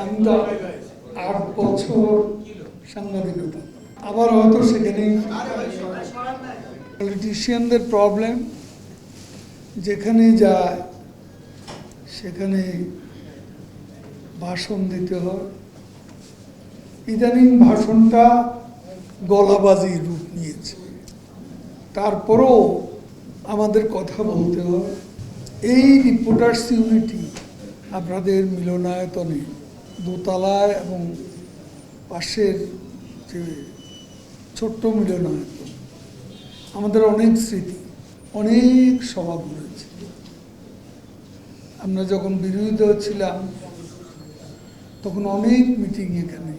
আমি তো আট বছর সাংবাদিকতা। আবার হয়তো সেখানেই পলিটিশিয়ানদের প্রবলেম যেখানে যায়, সেখানে ভাষণ দিতে হয়। ইদানিং ভাষণটা গলাবাজি রূপ নিয়েছে। তারপরও আমাদের কথা বলতে হয় এই রিপোর্টার্স ইউনিটি আপনাদের মিলনায়তনে দোতলায় এবং পাশের যে ছোট্ট মিলনায়তন, আমাদের অনেক স্মৃতি, অনেক সভা রয়েছে আমরা যখন বিরোধী দল ছিলাম, তখন অনেক মিটিং এখানে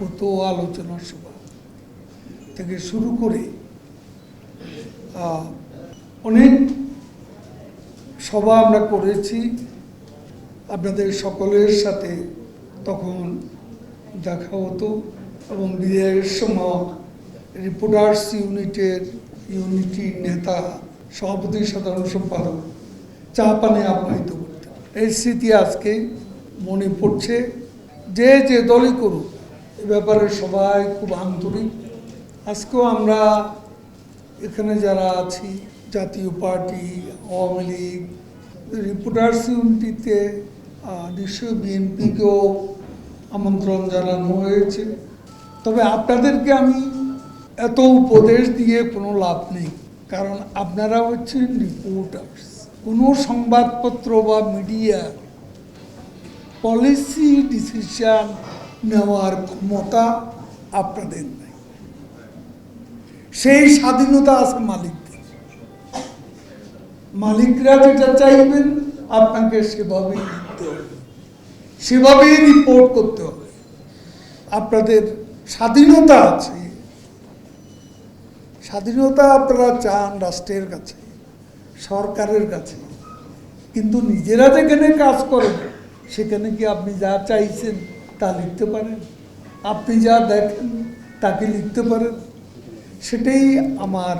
হতো, আলোচনা সভা থেকে শুরু করে অনেক সভা আমরা করেছি। আপনাদের সকলের সাথে তখন দেখা হতো এবং বিদায়ের সময় রিপোর্টার্স ইউনিটের ইউনিটি নেতা, সভাপতি, সাধারণ সম্পাদক চা পানে আপ্যায়িত করতেন। এই স্মৃতি আজকে মনে পড়ছে। যে যে দলই করুক, এ ব্যাপারে সবাই খুব আন্তরিক। আজকেও আমরা এখানে যারা আছি জাতীয় পার্টি, আওয়ামী লীগ রিপোর্টার্স ইউনিটিতে নিশ্চয়ই বিএনপিকেও আমন্ত্রণ জানানো হয়েছে। তবে আপনাদেরকে আমি এত উপদেশ দিয়ে কোনো লাভ নেই, কারণ আপনারা হচ্ছেন রিপোর্টার্স। কোনো সংবাদপত্র বা মিডিয়া পলিসি ডিসিশন নেওয়ার ক্ষমতা আপনাদের নাই। সেই স্বাধীনতা আছে মালিকদের মালিকরা যেটা চাইবেন, আপনাকে সেভাবেই লিখতে হবে। সেভাবেই রিপোর্ট করতে হবে। আপনাদের স্বাধীনতা আছে। স্বাধীনতা আপনারা চান রাষ্ট্রের কাছে, সরকারের কাছে। কিন্তু নিজেরা যেখানে কাজ করেন, সেখানে কি আপনি যা চাইছেন তা লিখতে পারেন? আপনি যা দেখেন তাকে লিখতে পারেন। সেটাই আমার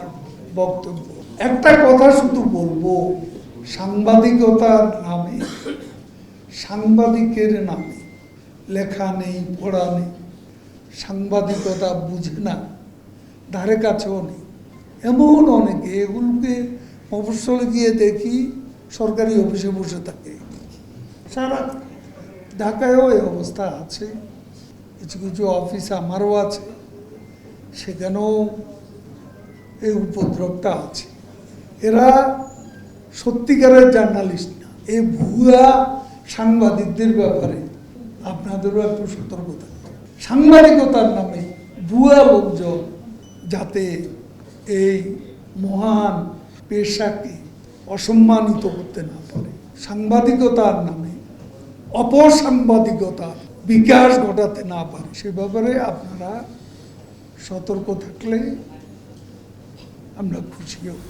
বক্তব্য। একটা কথা শুধু বলব, সাংবাদিকতার নামে, সাংবাদিকের নামে, লেখা নেই, পড়া নেই, সাংবাদিকতা বুঝে না, ধারে কাছেও নেই। এমন অনেকে, এগুলোকে মফস্বলে গিয়ে দেখি, সরকারি অফিসে বসে থাকে। সারা ঢাকায়ও এই অবস্থা আছে। কিছু কিছু অফিস আমারও আছে, সেখানেও এই উপদ্রবটা আছে। এরা সত্যিকারের জার্নালিস্ট না। এই ভুয়া সাংবাদিকদের ব্যাপারে আপনাদেরও একটু সতর্ক থাকতে হবে। সাংবাদিকতার নামে ভুয়া লোকজন যাতে এই মহান পেশাকে অসম্মানিত করতে না পারে। সাংবাদিকতার নামে অপসাংবাদিকতার বিকাশ ঘটাতে না পারে। সে ব্যাপারে আপনারা সতর্ক থাকলে আমরা খুশি হব।